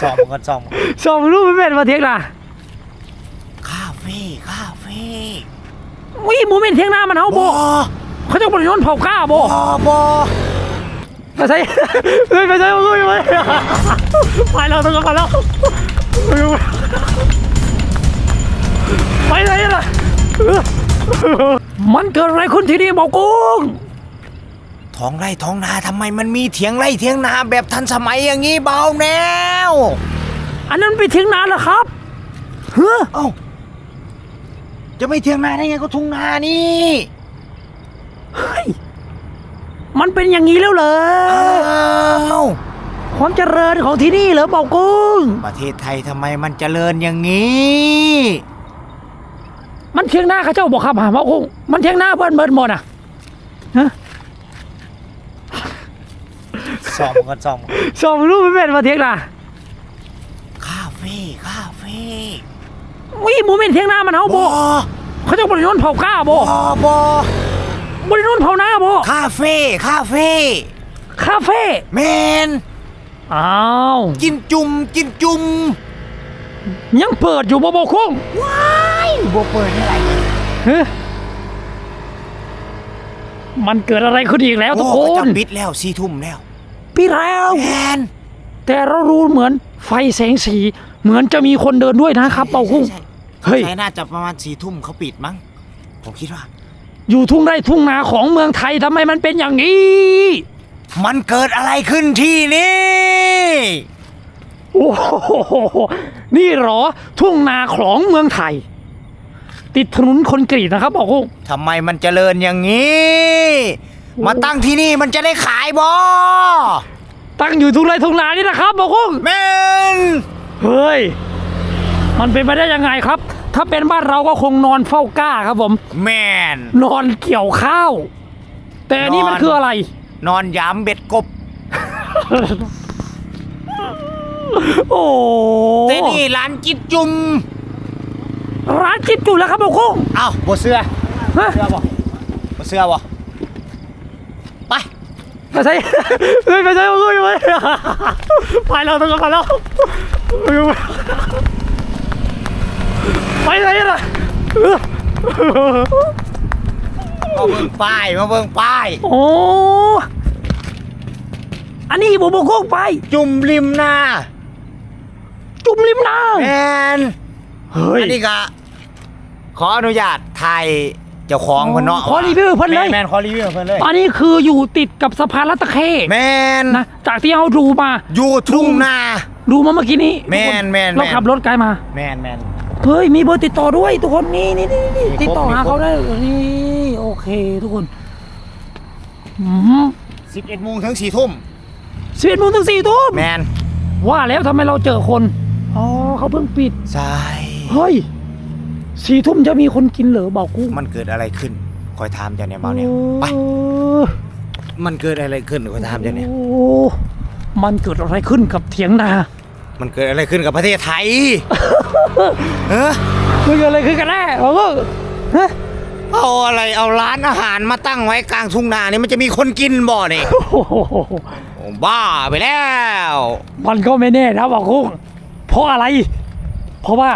ซ่อมกันซ่อมสองรูปไม่เป็นมาเทียงนาคาเฟ่คาเฟ่วิโมเมนต์เทียงนามันเฮาบ่เขาจะบริโภคเผากล้าบ่บอบอไปใช่เฮ้ยไปใช่มาคุยไปไปเราต้องกันแล้วไปไหนล่ะมันเกิดอะไรขึ้นที่นี่บอกกุ้งท้องไร่ท้องนาทำไมมันมีเถียงไร่เถียงนาแบบทันสมัยอย่างนี้เบาแนว อันนั้นไปเทียงนาเหรอครับเฮ้อเอ้าจะไม่เถียงนาได้ไงก็ทุ่งนานี่เฮ้ยมันเป็นอย่างนี้แล้วเหรออ้าวความเจริญของที่นี่เหรอบอกกุ้ง ประเทศไทยทำไมมันเจริญอย่างนี้ มันเทียงนาข้าเจ้าบอกครับหาบอกกุ้งมันเทียงนาเบิ้นเบิ้นหมดอะฮะซ่อมกันซ่อมสองรูปไม่เป็นมาเทียงนา คาเฟ่คาเฟ่ วิโมเมนต์เทียงนามันเฮาบบ่อเขาจะบริโภคเผากล้าบบ่อบอบริโภคเผาหน้าบ่คาเฟ่คาเฟ่คาเฟ่แมนอ้าวกินจุ่มกินจุ่มยังเปิดอยู่บ่บ่คุ้งว้ายบ่เปิดอะไรเฮ้ยมันเกิดอะไรขึ้นอีกแล้วทุกคโอ้เขานจะปิดแล้วสี่ทุ่มแล้วพี่แล้วแมนแต่เรารู้เหมือนไฟแสงสีเหมือนจะมีคนเดินด้วยนะครับเป่าคุ้งใช่ เฮ้ย ใช่น่าจะประมาณสี่ทุ่มเขาปิดมั้ง ผมคิดว่า อยู่ทุ่งไร่ทุ่งนาของเมืองไทยทำไมมันเป็นอย่างนี้ มันเกิดอะไรขึ้นที่นี่ โอ้โห นี่เหรอทุ่งนาของเมืองไทย ติดถนนคอนกรีตนะครับบอกคุ้งทำไมมันเจริญอย่างนี้ มาตั้งที่นี่มันจะได้ขายบอตั้งอยู่ทุ่งไร่ทุ่งนานี่นะครับบอกคุ้งแมนเฮ้ย มันเป็นไปได้ยังไงครับ ถ้าเป็นบ้านเราก็คงนอนเฝ้ากล้าครับผม แมนนอนเกี่ยวข้าว แต่อันนี่มันนอนคืออะไร นอนยามเบ็ดกบ โอ้แต่นี่ร้านกิดจุ่มร้านจิ๊บจุแล้วครับบอกคุ้งเอ้าบ่เสื้อฮะเสื้อบ่บ่เสื้อบ่ไปไปใช่เฮ้ยไปใช่บอกคุ้งไปไปเราต้องกันแล้ว ไปไหนล่ะมาเบิ่งป้ายมาเบิ่งป้าย โอ้อันนี้บอกบอกคุ้งไป จุ่มริมนาจุ่มริมน้แมนำเฮ้ย อันนี้ก็ขออนุญาตถ่ายเจ้าของเพิ่นเนาะขอรีวิวเพิ่นเลย แมนๆขอรีวิวเพิ่นเลยอันนี้คืออยู่ติดกับสะพานรัตตะเคแมนนะจากที่เราดูมา อยู่ทุ่งนา ดูมาเมื่อกี้นี้แม่นแม่นเราแม่นขับรถไกลมา แมนแมน เฮ้ยมีเบอร์ติดต่อด้วยทุกคนนี่นี่นี่นี่มีครบติดต่อหามีครบเขาได้นี่โอเค ทุกคนอืมสิบเอ็ดโมงถึงสี่ทุ่มสิบเอ็ดโมงถึงสี่ทุ่มแมนว่าแล้วทำไมเราเจอคนอ๋อเขาเพิ่งปิดใช่เฮ้ยสี่ทุ่มจะมีคนกินเหรอบอกกูมันเกิดอะไรขึ้น คอยถามเจ้าเนี่ยเบาเนี่ยไปเออมันเกิดอะไรขึ้นคอยถามเจ้าเนี่ยโอ้มันเกิดอะไรขึ้นกับเถียงนา มันเกิดอะไรขึ้นกับประเทศไทย เออมันเกิดอะไรขึ้นกันแน่บอกกูฮะเอาอะไรเอาร้านอาหารมาตั้งไว้กลางทุ่งนาเนี่ยมันจะมีคนกินบ่เนี่ยโอ้โหโอ้บ้าไปแล้ว มันก็ไม่แน่นะบอกคุ้งเพราะอะไร เพราะว่า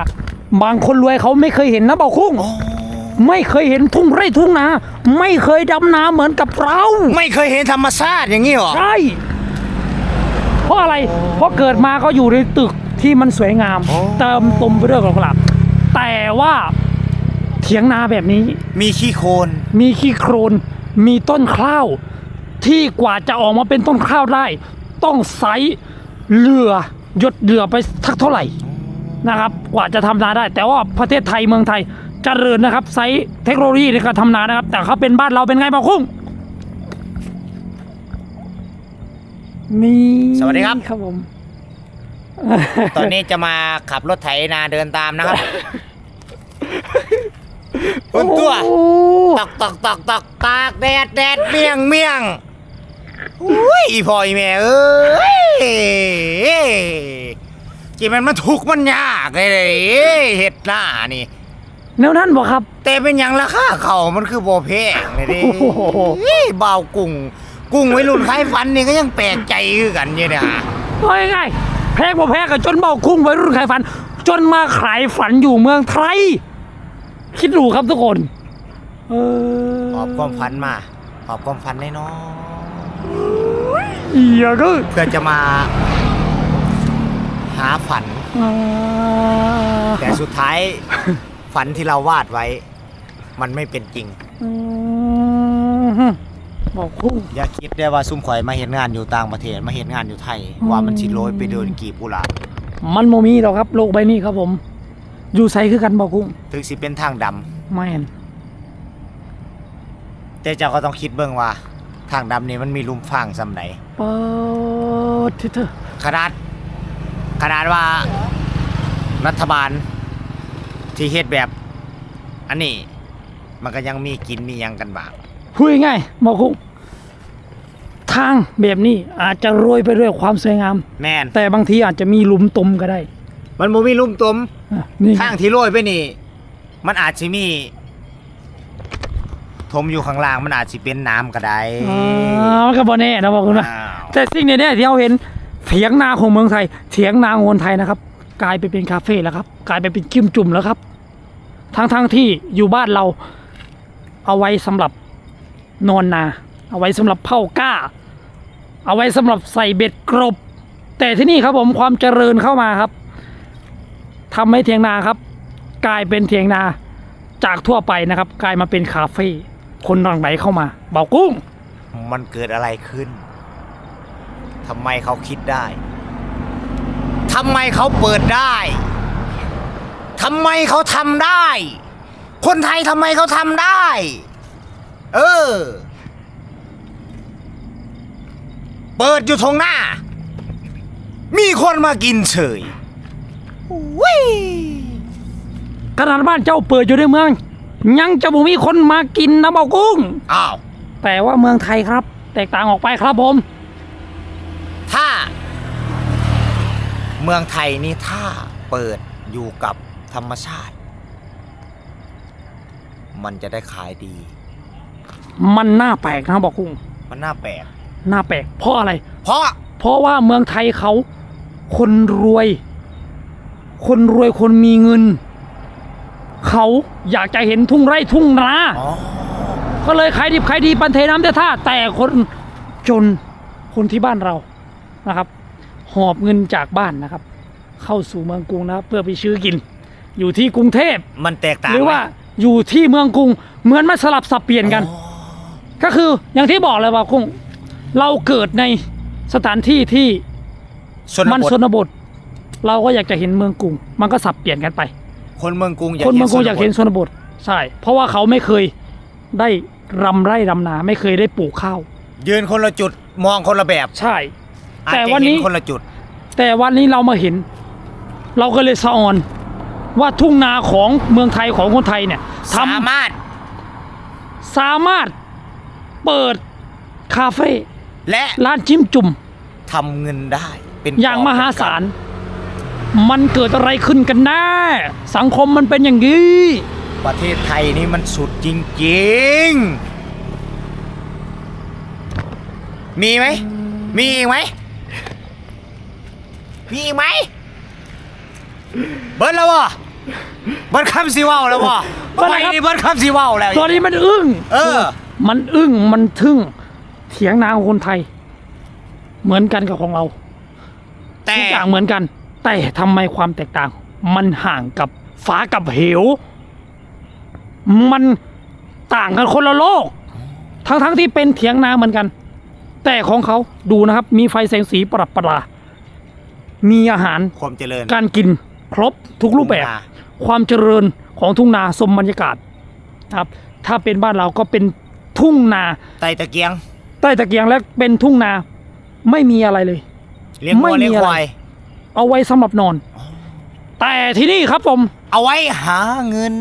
บางคนรวยเขาไม่เคยเห็นนะบอกคุ้งโอ้ไม่เคยเห็นทุ่งไร่ทุ่งนา ไม่เคยดำนาเหมือนกับเรา ไม่เคยเห็นธรรมชาติอย่างนี้หรอใช่เพราะอะไร เพราะเกิดมาก็อยู่ในตึก ที่มันสวยงาม เติมเตุมไปด้วยดอกกุหลาบแต่ว่าเถียงนาแบบนี้ มีขี้โคลนมีขี้โครนมีต้นข้าว ที่กว่าจะออกมาเป็นต้นข้าวได้ ต้องใช้เรือหยดเรือไปทักเท่าไหร่นะครับ กว่าจะทำนาได้ แต่ว่าประเทศไทยเมืองไทยเจริญนะครับใช้เทคโนโลยีในการทำนานะครับ แต่เขาเป็นบ้านเราเป็นไงบ้างคุ้งนี่สวัสดีครับครับผม ตอนนี้จะมาขับรถไถนาเดินตามนะครับบนตัวโอ้ตอกตอกตอกตอกตากแดดแดดเมี่ยงเมี่ยงอุ้ยอีพ่ออีแม่เอ้ยจีมันมันถูกข์มันยากเลยเด้เห็ดหน้านี่แนวนั้นบอกครับ แต่เป็นหยังราคาเขามันคือโบแพงเลยเดิโอ้โหเบากุ้งกุ้งไว้รุ่นคล้ายฟันนี่ก็ยังแปลกใจคือกันอยู่เนี่ยเอาง่าย แพงบ่แพงกับจนเบาคุ้งวัยรุ่นขายฝัน จนมาขายฝันอยู่เมืองไทย คิดดูครับทุกคนเออหอบความฝันมาหอบความฝันน้อยเอียก็ๆเพื่อจะมา หาฝันอ่าแต่สุดท้าย ฝันที่เราวาดไว้ มันไม่เป็นจริง อืมบอกคุ้งอย่าคิดได้ว่าซุ่มข่อยมาเห็นงานอยู่ต่างประเทศมาเห็นงานอยู่ไทย ว่ามันสิโรยไปเดินกีบกุหลาบมันโมมีหรอกครับ โลกใบนี้ครับผม อยู่ใสคือกันบอกคุ้งถึงสิเป็นทางดำไม่นแต่เจ้าก็ต้องคิดเบิ่งว่า ทางดำนี่มันมีหลุมฟังซำไหน เปิดที่เธอขนาดขนาดว่ารัฐบาลที่เฮ็ดแบบ อันนี้มันก็ยังมีกินมีหยังกันบ้าง พูดง่ายๆบอกคุ้งทางแบบนี้อาจจะโรยไปด้วยความสวยงาม แม่นแต่บางทีอาจจะมีหลุมตมก็ได้มันบ่มีหลุมตมอะนี่ทางที่โรยไปนี่ มันอาจสิมี ถมอยู่ข้างล่างมันอาจสิเป็นน้ำก็ได้อ๋อมันก็บ่แน่นะบอกคุณนะอ้าวแต่สิ่งนี้ที่เราเห็นเถียงนาของเมืองไทยเถียงนาของคนไทยนะครับ กลายไปเป็นคาเฟ่แล้วครับ กลายไปเป็นจิ้มจุ่มแล้วครับทั้งทั้งๆที่อยู่บ้านเราเอาไว้สำหรับ นอนนา เอาไว้สำหรับเผากล้า เอาไว้สำหรับใส่เบ็ดกรบ แต่ที่นี่ครับผมความเจริญเข้ามาครับทำให้เถียงนาครับ กลายเป็นเถียงนาจากทั่วไปนะครับ กลายมาเป็นคาเฟ่คนรังไหลเข้ามาเบากุ้ง มันเกิดอะไรขึ้นทำไมเขาคิดได้ทำไมเขาเปิดได้ทำไมเขาทำได้ คนไทยทำไมเขาทำได้ เออ เปิดอยู่ตรงหน้า มีคนมากินเฉยวิขนาดบ้านเจ้าเปิดอยู่ในเมือง ยังจะบ่มีคนมากินนะเบากุ้ง อ้าว แต่ว่าเมืองไทยครับ แตกต่างออกไปครับผม ถ้า เมืองไทยนี่ถ้าเปิดอยู่กับธรรมชาติ มันจะได้ขายดี มันน่าแปลกนะเบากุ้งมันน่าแปลกน่าแปลก เพราะอะไร เพราะ เพราะว่าเมืองไทยเขา คนรวย คนรวยคนมีเงิน เขาอยากจะเห็นทุ่งไร่ทุ่งนาอ๋อก็เลยขายดิบขายดีปันเทน้ำเทท่าแต่คนจนคนที่บ้านเรานะครับ หอบเงินจากบ้านนะครับ เข้าสู่เมืองกรุงนะครับเพื่อไปซื้อกิน อยู่ที่กรุงเทพมันแตกต่างหรือว่าไมอยู่ที่เมืองกรุงเหมือนมันสลับสับเปลี่ยนกันอ๋อ ก็คืออย่างที่บอกเลยว่ากุ้งเราเกิดในสถานที่ที่ชนมันบทชนบท เราก็อยากจะเห็นเมืองกรุง มันก็สับเปลี่ยนกันไป คนเมืองกรุงอยากคนเมืองกรุงอยากเห็นชชนบทใช่ เพราะว่าเขาไม่เคยได้รำไร่รำนา ไม่เคยได้ปลูกข้าวยืนคนละจุดมองคนละแบบ ใช่อาจแต่จะวันเห็นี้คนละจุด แต่วันนี้เรามาเห็น เราก็เลยสะออนว่าทุ่งนาของเมืองไทยของคนไทยเนี่ยทสามารถำสามารถ เปิดคาเฟ่และร้านจิ้มจุ่มทำเงินได้เป็นอย่างกอบมหาศาลเป็นกมันเกิดอะไรขึ้นกันแน่สังคมมันเป็นอย่างนี้ำประเทศไทยนี่มันสุดจริงๆ มีไหม มีอีกไหม มีอีกไหม เบิร์ดแล้ววะเบิร์ดคำสีว่าวแล้ววะเบิดอะไรครับไปนี่เบิร์ดคำสีว่าวแล้วตอนนี้มันอึ้ง เออ มันอึ้งมันทึ่งเถียงนาของคนไทย เหมือนกันกับของเราแต่ทุกอย่างเหมือนกัน แต่ทำไมความแตกต่าง มันห่างกับฟ้ากับเหว มันต่างกันคนละโลก ทั้งทั้งๆที่เป็นเถียงนาเหมือนกัน แต่ของเขาดูนะครับ มีไฟแสงสีประดับประดามีอาหารความเจริญ การกินครบทุกรูปแบบทุ่งนาความเจริญของทุ่งนาสมบรรยากาศครับ ถ้าเป็นบ้านเราก็เป็น ทุ่งนา ไตตะเกียง ใต้ตะเกียงและเป็นทุ่งนาไม่มีอะไรเลย เลี้ยงวัวไม่มีเลี้ยงอะไร ควาย เอาไว้สำหรับนอน แต่ที่นี่ครับผมเอาไว้หาเงิน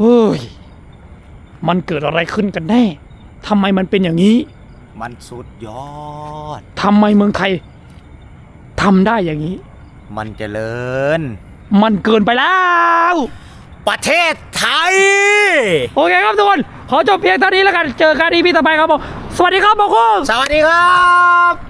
เฮ้ยมันเกิดอะไรขึ้นกันแน่ทำไมมันเป็นอย่างนี้มันสุดยอด ทำไมเมืองไทยทำได้อย่างนี้ มันเจริญ มันเกินไปแล้ว ประเทศไทย โอเคครับทุกคน ขอจบเพียงเท่านี้แล้วกัน เจอกันอีพีต่อไปครับผม สวัสดีครับโมกคุณสวัสดีครับ